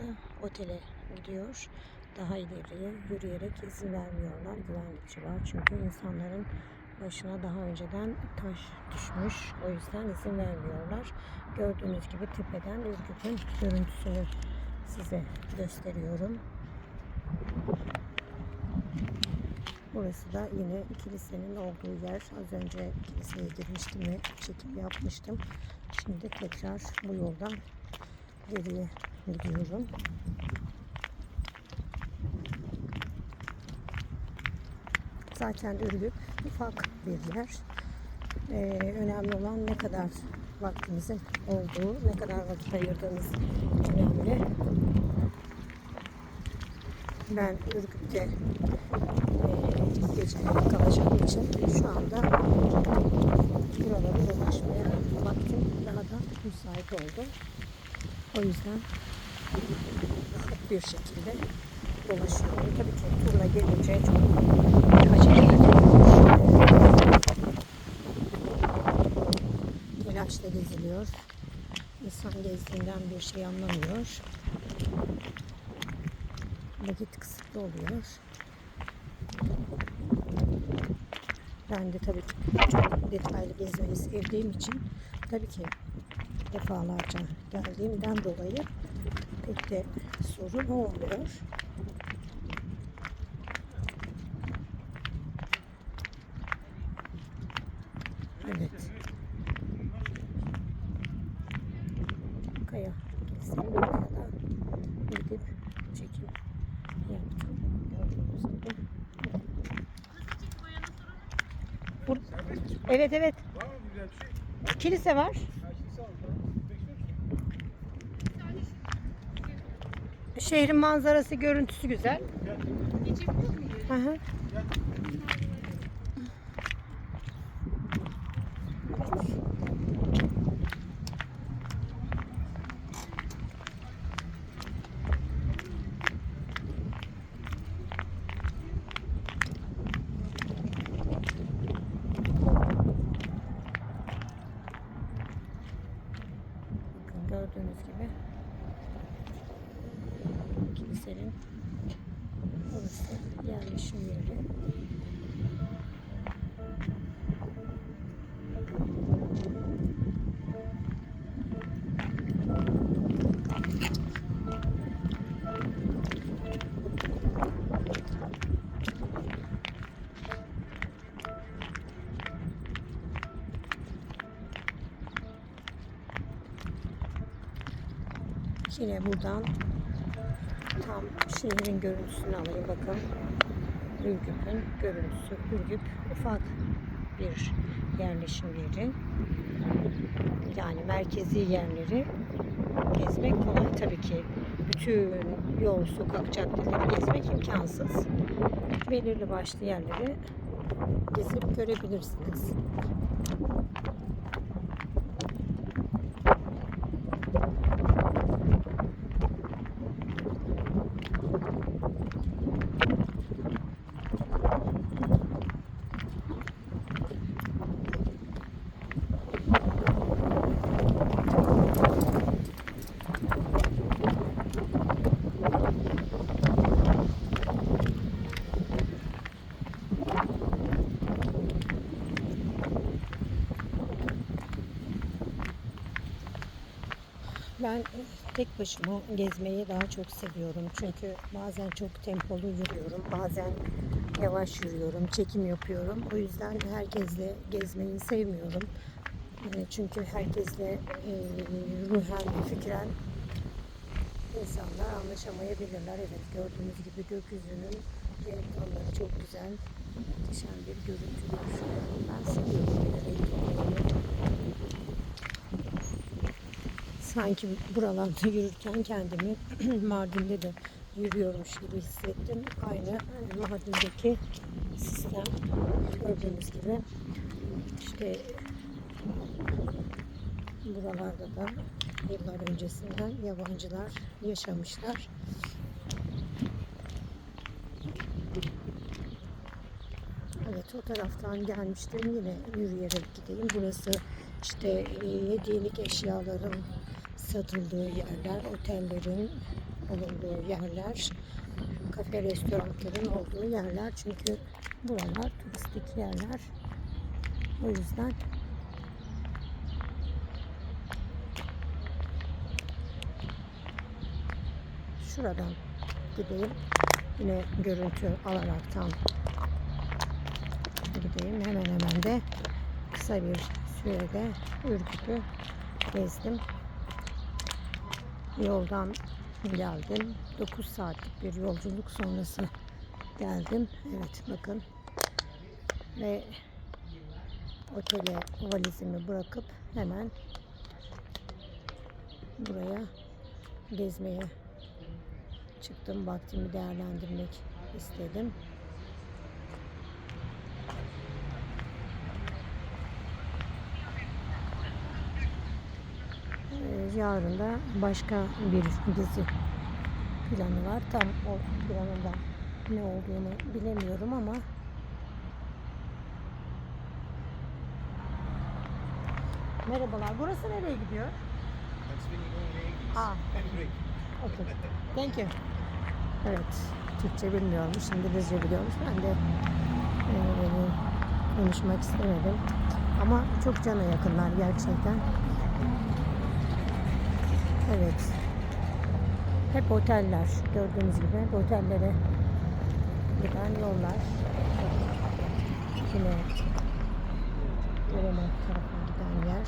burası otele gidiyor. Daha ileriye yürüyerek izin vermiyorlar. Güvenlikçi var. Çünkü insanların başına daha önceden taş düşmüş. O yüzden izin vermiyorlar. Gördüğünüz gibi tepeden Ürgüp'ün görüntüsünü size gösteriyorum. Burası da yine kilisenin olduğu yer. Az önce kiliseye girmiştim ve çekim yapmıştım. Şimdi tekrar bu yoldan geriye gidiyorum. Zaten Ürgüp ufak bir yer. Ee, önemli olan ne kadar vaktimizin olduğu, ne kadar vakit ayırdığımız önemli. Ben Ürgüp'te e, gece kalacağım için şu anda buraları dolaşmaya vaktim daha da müsait oldu. O yüzden bir şekilde dolaşıyorum. Tabii ki turla gelince çok acele Telaşla geziliyor. İnsan gezdiğinden bir şey anlamıyor. Vakit kısıtlı oluyor. Ben de tabii çok detaylı gezmeyi sevdiğim için tabii ki defalarca geldiğimden dolayı pek de sorun olmuyor. Evet. Kaya oraya da gidip çekim yaptım. Gördüğünüz gibi. Evet evet. Bir? Kilise var. Şehrin manzarası, görüntüsü güzel. Hı hı. Yine buradan tam şehrin görüntüsünü alayım bakın. Ürgüp'ün görüntüsü. Ürgüp ufak bir yerleşim yeri. Yani merkezi yerleri gezmek kolay tabii ki. Bütün yol, sokak, caddeleri gezmek imkansız. Belirli başlı yerleri gezip görebilirsiniz. Ben tek başıma gezmeyi daha çok seviyorum. Çünkü bazen çok tempolu yürüyorum, bazen yavaş yürüyorum, çekim yapıyorum. O yüzden herkesle gezmeyi sevmiyorum. E, Çünkü herkesle e, ruhen, fikren insanlar anlaşamayabilirler. Evet gördüğünüz gibi gökyüzünün renk çok güzel. Muhteşem bir görüntü var. Ben seviyorum. Sanki buralarda yürürken kendimi Mardin'de de yürüyormuş gibi hissettim. Aynı Mardin'deki sistem gördüğünüz gibi işte buralarda da yıllar öncesinden yabancılar yaşamışlar. Evet o taraftan gelmiştim yine yürüyerek gideyim. Burası işte e, hediyelik eşyaların satıldığı yerler, otellerin bulunduğu yerler. Kafe, restoranların olduğu yerler. Çünkü buralar turistik yerler. O yüzden şuradan gideyim. Yine görüntü alaraktan gideyim. Hemen hemen de kısa bir sürede Ürgüp'ü gezdim. Yoldan geldim. 9 saatlik bir yolculuk sonrası geldim. Evet bakın. Ve otele valizimi bırakıp hemen buraya gezmeye çıktım. Vaktimi değerlendirmek istedim. Ee, Yarın da başka bir dizi planı var. Tam o planın da ne olduğunu bilemiyorum ama Merhabalar. Burası nereye gidiyor? Aa. Okay. Thank you. Evet. Türkçe bilmiyormuş. İngilizce biliyormuş. Ben de eee, konuşmak istemedim. Ama çok cana yakınlar gerçekten. Evet. Hep oteller. Gördüğünüz gibi otellere giden yollar. Yine Göremek tarafına giden yer.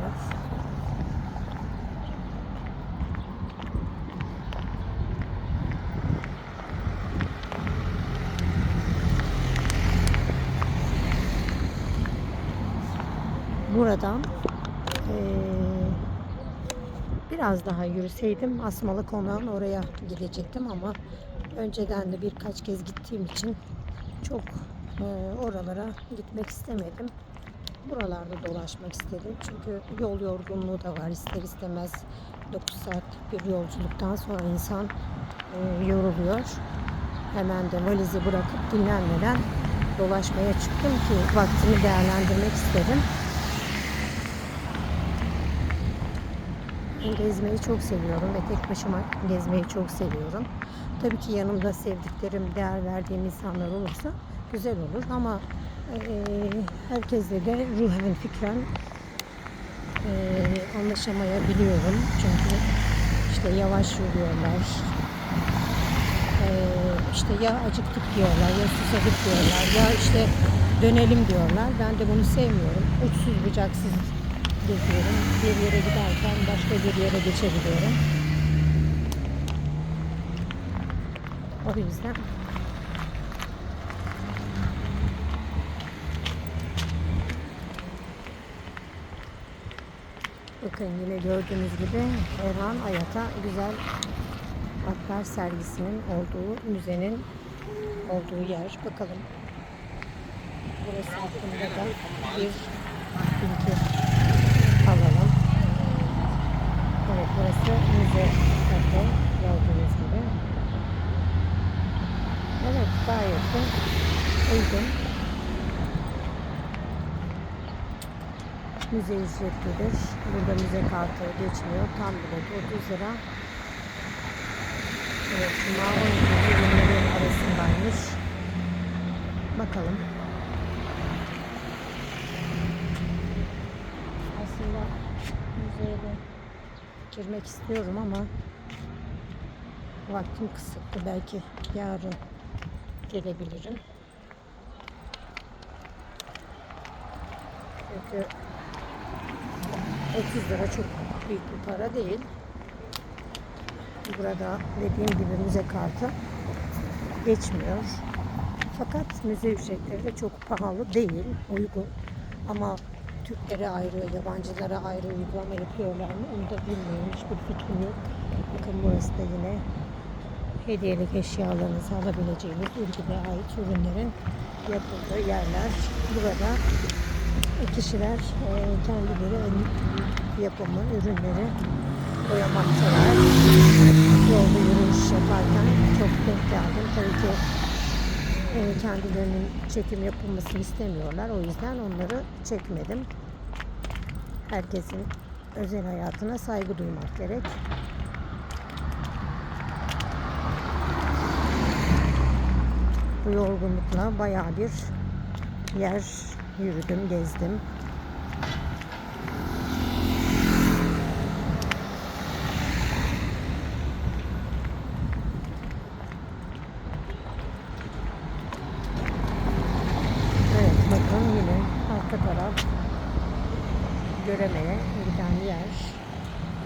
Evet. Buradan biraz daha yürüseydim Asmalı Konağı'nın oraya gidecektim ama önceden de birkaç kez gittiğim için çok oralara gitmek istemedim. Buralarda dolaşmak istedim. Çünkü yol yorgunluğu da var ister istemez. 9 saatlik bir yolculuktan sonra insan yoruluyor. Hemen de valizi bırakıp dinlenmeden dolaşmaya çıktım ki vaktimi değerlendirmek istedim. Gezmeyi çok seviyorum ve tek başıma gezmeyi çok seviyorum. Tabii ki yanımda sevdiklerim, değer verdiğim insanlar olursa güzel olur ama eee herkesle de ruhen fikren eee anlaşamayabiliyorum. Çünkü işte yavaş yürüyorlar. Eee işte ya acıktık diyorlar ya susadık diyorlar ya işte dönelim diyorlar. Ben de bunu sevmiyorum. Uçsuz bucaksız geziyorum. Bir yere giderken başka bir yere geçebiliyorum. O yüzden Bakın yine gördüğünüz gibi Erhan Ayat'a güzel atlar sergisinin olduğu müzenin olduğu yer. Bakalım. Burası hakkında da bir bilgi alalım. Evet burası müze kafe gördüğünüz gibi. Evet gayet de uygun. Müze ücretlidir. Burada müze kartı geçmiyor. Tam bilet 30 lira. Evet, Cuma 12 ürünlerin arasındaymış. Bakalım. Girmek istiyorum ama vaktim kısıtlı. Belki yarın gelebilirim. Çünkü 30 lira çok büyük bir para değil. Burada dediğim gibi müze kartı geçmiyor. Fakat müze ücretleri de çok pahalı değil, uygun. Ama Türklere ayrı, yabancılara ayrı uygulama yapıyorlar mı onu da bilmiyorum. Hiçbir fikrim yok. Bakın burası da yine hediyelik eşyalarınızı alabileceğiniz ülkede ait ürünlerin yapıldığı yerler. Burada kişiler e, kendileri yapımı ürünleri boyamaktalar. Yolda yürüyüş yaparken çok denk geldim. Tabii ki e, kendilerinin çekim yapılmasını istemiyorlar. O yüzden onları çekmedim. Herkesin özel hayatına saygı duymak gerek. Bu yorgunlukla bayağı bir yer yürüdüm, gezdim. Evet bakın yine arka taraf göremeye giden yer.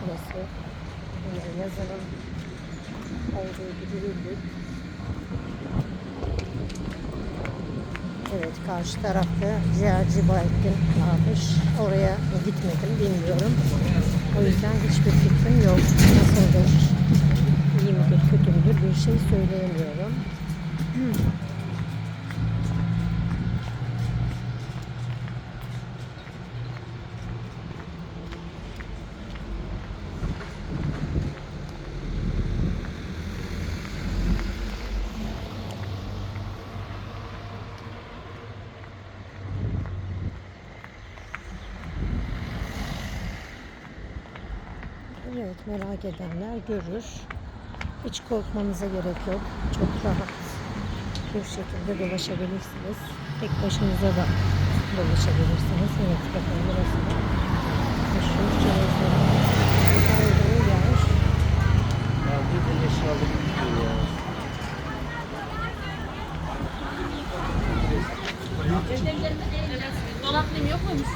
Burası yine yazının olduğu gibi Ürgüp. Evet karşı tarafta ciğerci Bahattin varmış. Oraya gitmedim bilmiyorum. O yüzden hiçbir fikrim yok. Nasıldır, iyi midir, kötü müdür bir şey söyleyemiyorum. Evet merak edenler görür. Hiç korkmanıza gerek yok. Çok rahat bir şekilde dolaşabilirsiniz. Tek başınıza da dolaşabilirsiniz. Evet bakın burası da meşhur çerezlerin olduğu yer. Ya de eşyalı gidiyor ya. Dolaplayım yok muymuş?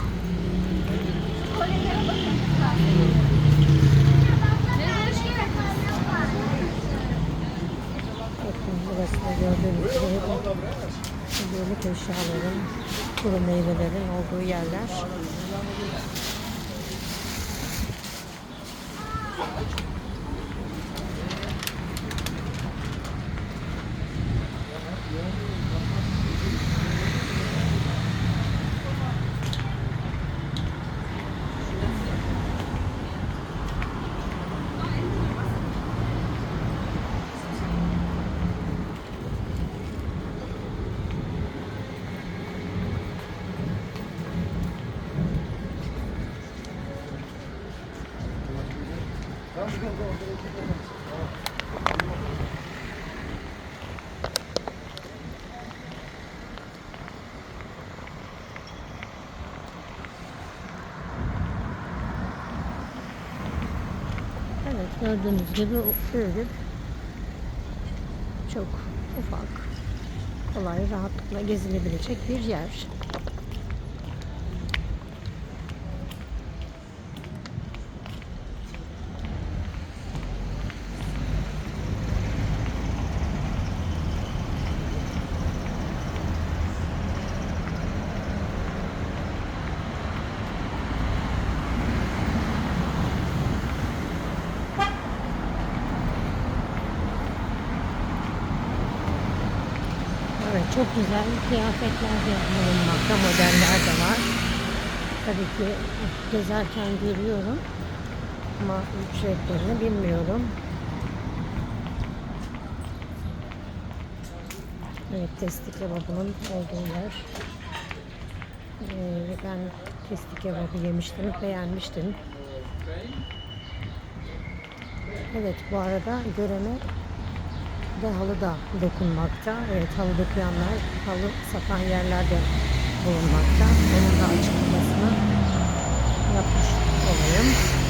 Bakın burası da gördüğünüz gibi hediyelik eşyaların, kuru meyvelerin olduğu yerler. Evet gördüğünüz gibi Ürgüp çok ufak, kolay, rahatlıkla gezilebilecek bir yer. Evet çok güzel kıyafetler de bulunmakta, modeller de var. Tabii ki gezerken görüyorum ama ücretlerini bilmiyorum. Evet testi kebabının olduğu yer. Ee, ben testi kebabı yemiştim, beğenmiştim. Evet bu arada göreme ve halı da dokunmakta. Evet halı dokuyanlar halı satan yerlerde bulunmakta. Onun da açıklamasını yapmış olayım.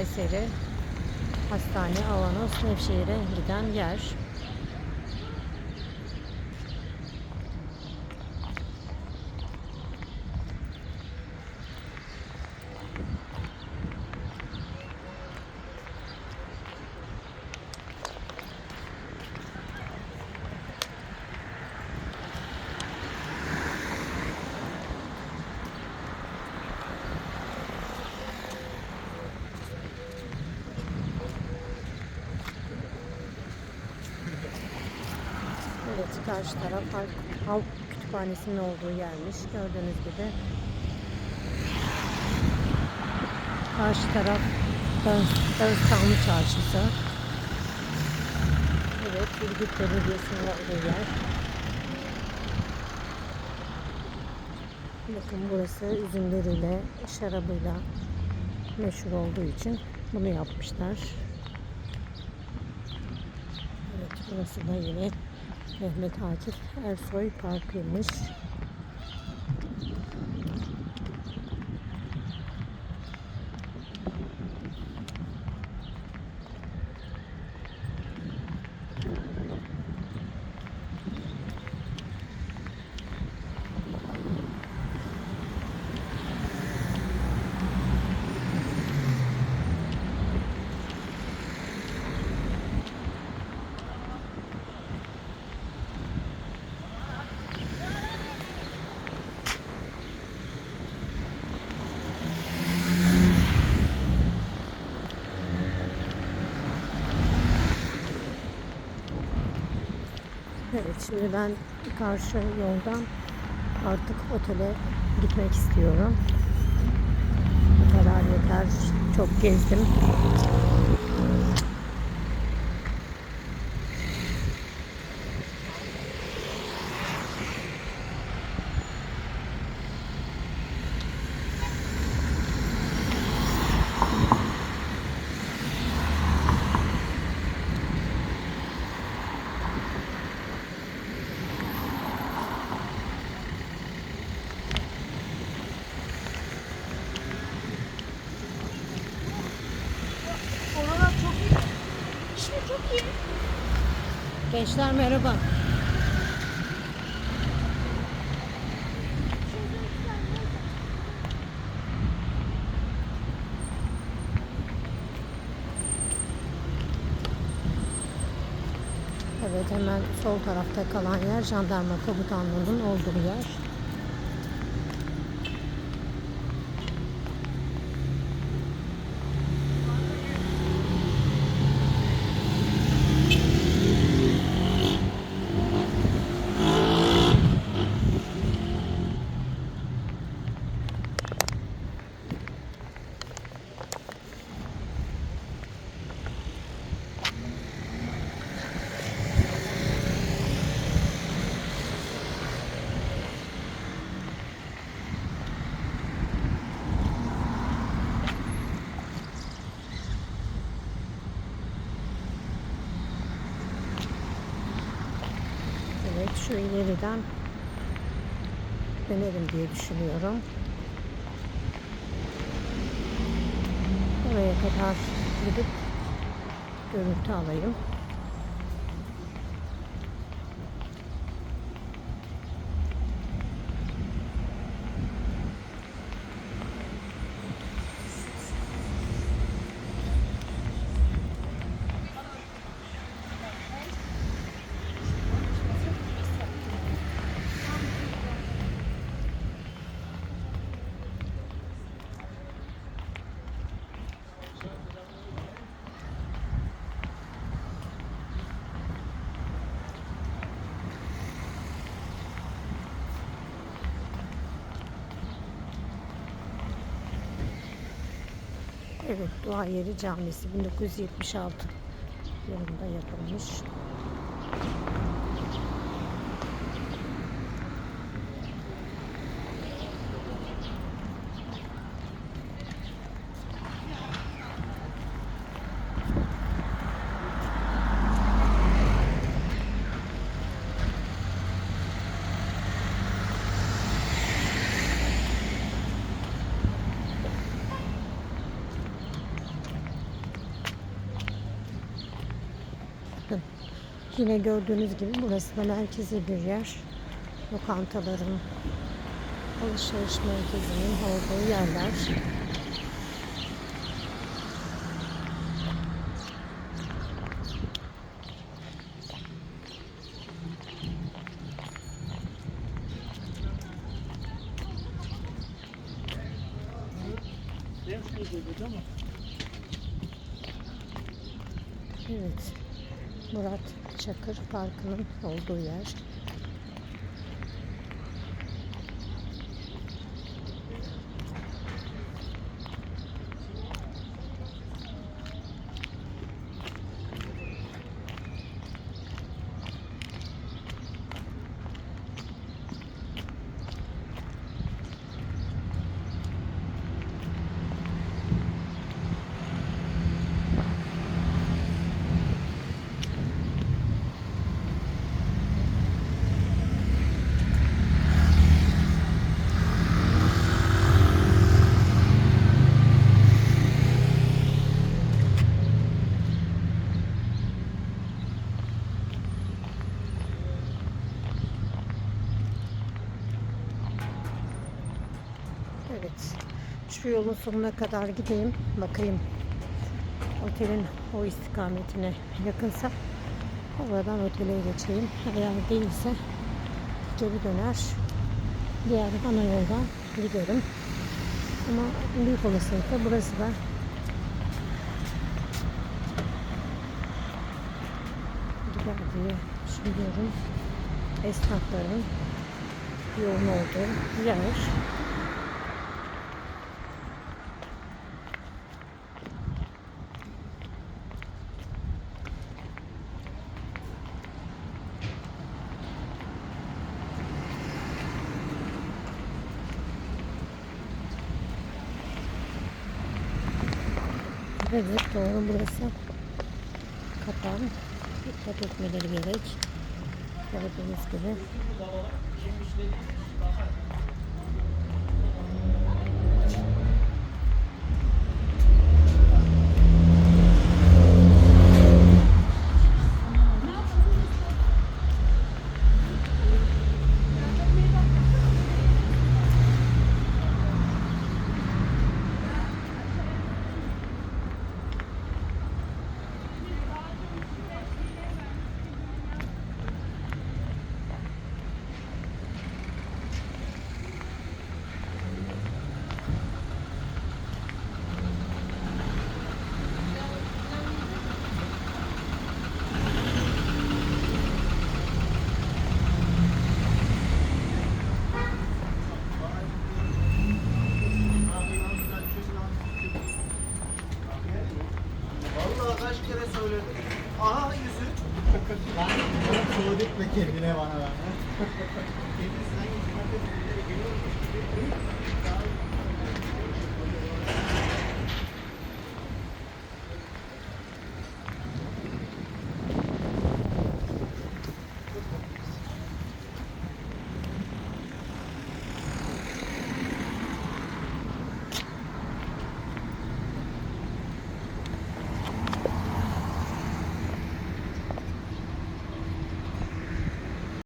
Kayseri Hastane Avanos Nevşehir'e giden yer. Kütüphanesinin olduğu yermiş. Gördüğünüz gibi. Karşı taraf Dağıstanlı Çarşısı. Evet, Ürgüp Belediyesi'nin olduğu yer. Bakın burası üzümleriyle, şarabıyla meşhur olduğu için bunu yapmışlar. Evet, burası da yine Mehmet Akif Ersoy Parkı'ymış. Evet, şimdi ben karşı yoldan artık otele gitmek istiyorum. Bu kadar yeter. Çok gezdim. Gençler merhaba. Evet hemen sol tarafta kalan yer jandarma komutanlığının olduğu yer. Evet şu ileriden dönerim diye düşünüyorum. Oraya kadar gidip görüntü alayım. Evet, Dua Yeri Camisi 1976 yılında yapılmış. Yine gördüğünüz gibi burası da merkezi bir yer. Lokantaların, alışveriş merkezinin olduğu yerler. Ben şunu dedik ama. Evet. Murat Çakır Parkı'nın olduğu yer. Evet. Şu yolun sonuna kadar gideyim. Bakayım. Otelin o istikametine yakınsa oradan otele geçeyim. Eğer değilse geri döner. Diğer ana yoldan giderim. Ama büyük olasılıkla burası da gider diye düşünüyorum. Esnafların yoğun olduğu yer. Doğru burası. Kapan. Dikkat etmeleri gerek. Gördüğünüz gibi.